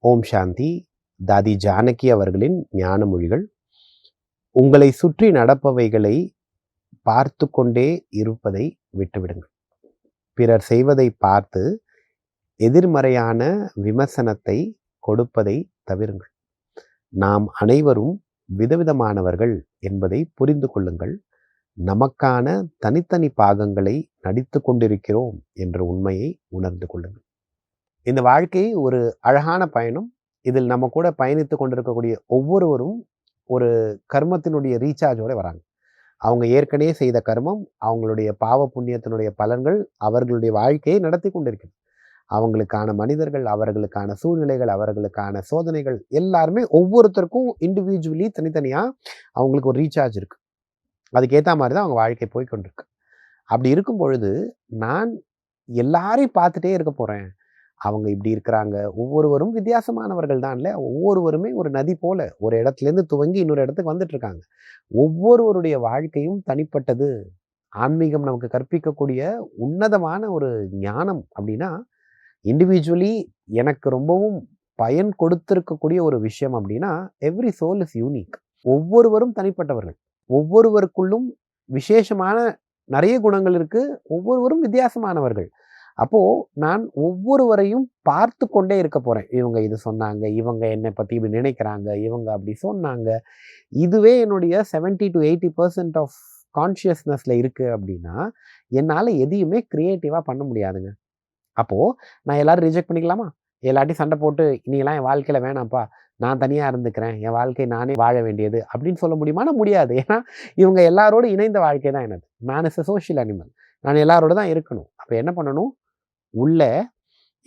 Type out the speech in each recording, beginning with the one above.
ஓம் சாந்தி. தாதி ஜானகி அவர்களின் ஞான மொழிகள் உங்களை சுற்றி நடப்பவைகளை பார்த்து கொண்டே இருப்பதை விட்டுவிடுங்கள். பிறர் செய்வதை பார்த்து எதிர்மறையான விமர்சனத்தை கொடுப்பதை தவிருங்கள். நாம் அனைவரும் விதவிதமானவர்கள் என்பதை புரிந்து கொள்ளுங்கள். நமக்கான தனித்தனி பாகங்களை நடித்து கொண்டிருக்கிறோம் என்ற உண்மையை உணர்ந்து கொள்ளுங்கள். இந்த வாழ்க்கை ஒரு அழகான பயணம். இதில் நம்ம கூட பயணித்து கொண்டிருக்கக்கூடிய ஒவ்வொருவரும் ஒரு கர்மத்தினுடைய ரீசார்ஜோடு வராங்க. அவங்க ஏற்கனவே செய்த கர்மம் அவங்களுடைய பாவ புண்ணியத்தினுடைய பலன்கள் அவர்களுடைய வாழ்க்கையை நடத்தி கொண்டிருக்கிறது. அவங்களுக்கான மனிதர்கள் அவர்களுக்கான சூழ்நிலைகள் அவர்களுக்கான சோதனைகள் எல்லாருமே ஒவ்வொருத்தருக்கும் இண்டிவிஜுவலி தனித்தனியாக அவங்களுக்கு ஒரு ரீசார்ஜ் இருக்குது அதுக்கேற்ற மாதிரி தான் அவங்க வாழ்க்கை போய் கொண்டிருக்கு. அப்படி இருக்கும் பொழுது நான் எல்லாரையும் பார்த்துட்டே இருக்க போகிறேன் அவங்க இப்படி இருக்கிறாங்க. ஒவ்வொருவரும் வித்தியாசமானவர்கள் தான் இல்லை. ஒவ்வொருவருமே ஒரு நதி போல் ஒரு இடத்துலேருந்து துவங்கி இன்னொரு இடத்துக்கு வந்துட்டுருக்காங்க ஒவ்வொருவருடைய வாழ்க்கையும் தனிப்பட்டது. ஆன்மீகம் நமக்கு கற்பிக்கக்கூடிய உன்னதமான ஒரு ஞானம் அப்படின்னா இண்டிவிஜுவலி எனக்கு ரொம்பவும் பயன் கொடுத்திருக்கக்கூடிய ஒரு விஷயம் அப்படின்னா எவ்ரி சோல் இஸ் யூனிக் ஒவ்வொருவரும் தனிப்பட்டவர்கள். ஒவ்வொருவருக்குள்ளும் விசேஷமான நிறைய குணங்கள் இருக்குது ஒவ்வொருவரும் வித்தியாசமானவர்கள். அப்போது நான் ஒவ்வொருவரையும் பார்த்து கொண்டே இருக்க போகிறேன் இவங்க இது சொன்னாங்க இவங்க என்னை பற்றி இப்படி நினைக்கிறாங்க இவங்க அப்படி சொன்னாங்க. இதுவே என்னுடைய seventy to eighty percent of கான்ஷியஸ்னஸில் இருக்குது அப்படின்னா என்னால் எதையுமே க்ரியேட்டிவாக பண்ண முடியாதுங்க. அப்போது நான் எல்லோரும் ரிஜெக்ட் பண்ணிக்கலாமா? எல்லாட்டையும் சண்டை போட்டு நீங்களாம் என் வாழ்க்கையில் வேணாம்ப்பா. நான் தனியாக இருந்துக்கிறேன். என் வாழ்க்கை நானே வாழ வேண்டியது அப்படின்னு சொல்ல முடியுமானா முடியாது. ஏன்னா இவங்க எல்லாரோடு இணைந்த வாழ்க்கை தான் எனது. Man is a social animal நான் எல்லாரோட தான் இருக்கணும். அப்போ என்ன பண்ணணும்? உள்ள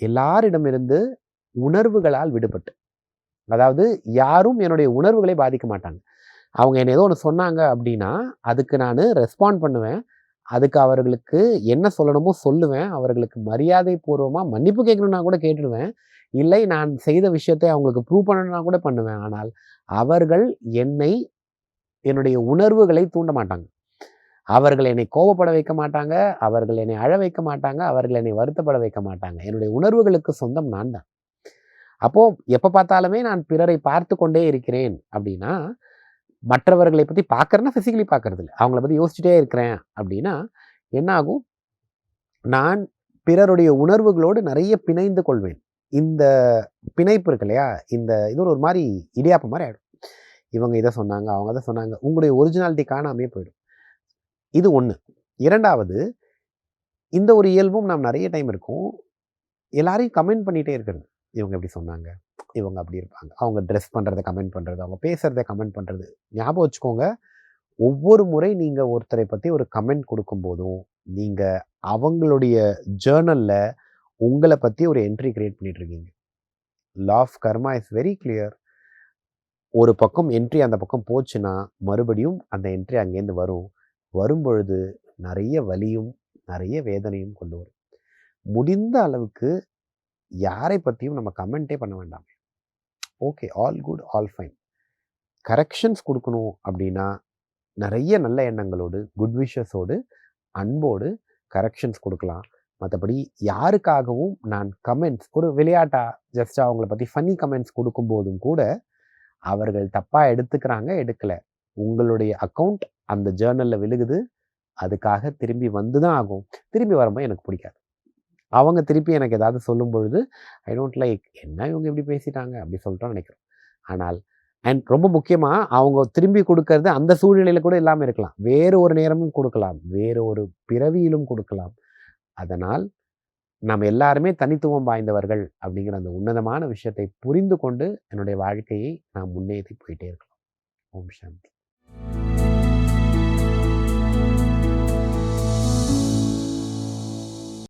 எல்லாரிடமிருந்து உணர்வுகளால் விடுபட்டு. அதாவது யாரும் என்னுடைய உணர்வுகளை பாதிக்க மாட்டாங்க. அவங்க என்ன ஏதோ ஒன்று சொன்னாங்க அப்படின்னா அதுக்கு நான் ரெஸ்பாண்ட் பண்ணுவேன். அதுக்கு அவர்களுக்கு என்ன சொல்லணுமோ சொல்லுவேன். அவர்களுக்கு மரியாதை பூர்வமாக மன்னிப்பு கேட்கணும்னா கூட கேட்டுடுவேன். இல்லை நான் செய்த விஷயத்தை அவங்களுக்கு ப்ரூவ் பண்ணணும்னா கூட பண்ணுவேன். ஆனால் அவர்கள் என்னை என்னுடைய உணர்வுகளை தூண்ட மாட்டாங்க. அவர்கள் என்னை கோபப்பட வைக்க மாட்டாங்க அவர்கள் என்னை அழ வைக்க மாட்டாங்க அவர்கள் என்னை வருத்தப்பட வைக்க மாட்டாங்க. என்னுடைய உணர்வுகளுக்கு சொந்தம் நான் தான். அப்போ எப்போ பார்த்தாலுமே நான் பிறரை பார்த்து கொண்டே இருக்கிறேன் அப்படின்னா மற்றவர்களை பற்றி பார்க்கறேன்னா ஃபிசிக்கலி பார்க்கறது இல்லை அவங்கள பற்றி யோசிச்சுட்டே இருக்கிறேன் அப்படின்னா என்ன ஆகும் நான் பிறருடைய உணர்வுகளோடு நிறைய பிணைந்து கொள்வேன். இந்த பிணைப்பு இருக்கு இல்லையா? இந்த இது ஒரு மாதிரி இடியாப்ப மாதிரி ஆகிடும் இவங்க இதை சொன்னாங்க அவங்க அதை சொன்னாங்க. உங்களுடைய ஒரிஜினாலிட்டி காணாமே போயிடும். இது ஒன்று இரண்டாவது இந்த ஒரு இயல்பும் நாம் நிறைய டைம் இருக்கும். எல்லாரையும் கமெண்ட் பண்ணிகிட்டே இருக்கிறது. இவங்க எப்படி சொன்னாங்க. இவங்க அப்படி இருப்பாங்க. அவங்க ட்ரெஸ் பண்ணுறத கமெண்ட் பண்ணுறது அவங்க பேசுகிறத கமெண்ட் பண்ணுறது ஞாபகம் வச்சுக்கோங்க ஒவ்வொரு முறை நீங்கள் ஒருத்தரை பற்றி ஒரு கமெண்ட் கொடுக்கும்போதும் நீங்கள் அவங்களுடைய ஜேர்னலில் உங்களை பற்றி ஒரு என்ட்ரி கிரியேட் பண்ணிட்டு இருக்கீங்க. Law of karma is very clear ஒரு பக்கம் என்ட்ரி அந்த பக்கம் போச்சுன்னா மறுபடியும் அந்த என்ட்ரி அங்கேருந்து வரும். வரும்பொழுது நிறைய வலியும் நிறைய வேதனையும் கொண்டு வரும். முடிந்த அளவுக்கு யாரை பற்றியும் நம்ம கமெண்ட்டே பண்ண வேண்டாம். Okay all good all fine corrections கொடுக்கணும் அப்படின்னா நிறைய நல்ல எண்ணங்களோடு குட் விஷஸோடு அன்போடு கரெக்ஷன்ஸ் கொடுக்கலாம். மற்றபடி யாருக்காகவும் நான் கமெண்ட்ஸ் ஒரு விளையாட்டா ஜஸ்ட் அவங்கள பற்றி ஃபன்னி கமெண்ட்ஸ் கொடுக்கும்போதும் கூட அவர்கள் தப்பாக எடுத்துக்கிறாங்க எடுக்கலை. உங்களுடைய அக்கௌண்ட் அந்த ஜேர்னலில் விழுகுது. அதுக்காக திரும்பி வந்து தான் ஆகும். திரும்பி வரும்போது எனக்கு பிடிக்காது. அவங்க திருப்பி எனக்கு ஏதாவது சொல்லும் பொழுது ஐ டோன்ட் லைக் என்ன இவங்க இப்படி பேசிட்டாங்க? அப்படி சொல்லிட்டோம் நினைக்கிறோம். ஆனால் அண்ட் ரொம்ப முக்கியமாக அவங்க திரும்பி கொடுக்கறது அந்த சூழ்நிலையில் கூட இல்லாமல் இருக்கலாம். வேறு ஒரு நேரமும் கொடுக்கலாம். வேறு ஒரு பிறவியிலும் கொடுக்கலாம். அதனால் நாம் எல்லாருமே தனித்துவம் வாய்ந்தவர்கள் அப்படிங்கிற அந்த உன்னதமான விஷயத்தை புரிந்து கொண்டு என்னுடைய வாழ்க்கையை நாம் முன்னேற்றி போயிட்டே இருக்கலாம். ஓம் சாந்தி.